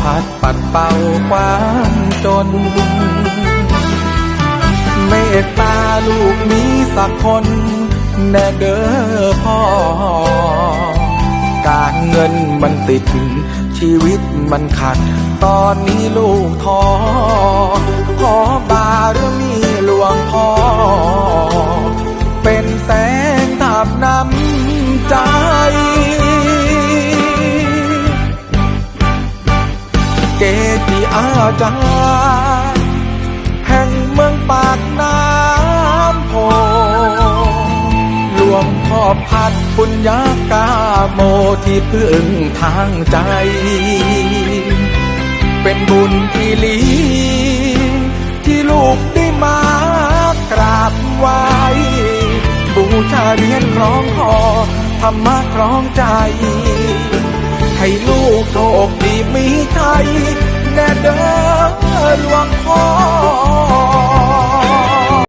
พัดปัดเป่าความจน เมตตาลูกมีสักคน แน่เด้อพ่อ การเงินมันติด ชีวิตมันขัด ตอนนี้ลูกท้อขอบารมีหลวงพ่อ เป็นแสงทาบนำ เกจิอาจารย์แห่งเมืองปากน้ำโพหลวงพ่อพัดปุญญากาโมที่พึ่งทางใจ เป็นบุญอีหลีที่ลูกได้มากราบไหวบูชาเรียนคล้องคอธรรมะคล้องใจ ให้ลูกโชคดี Khó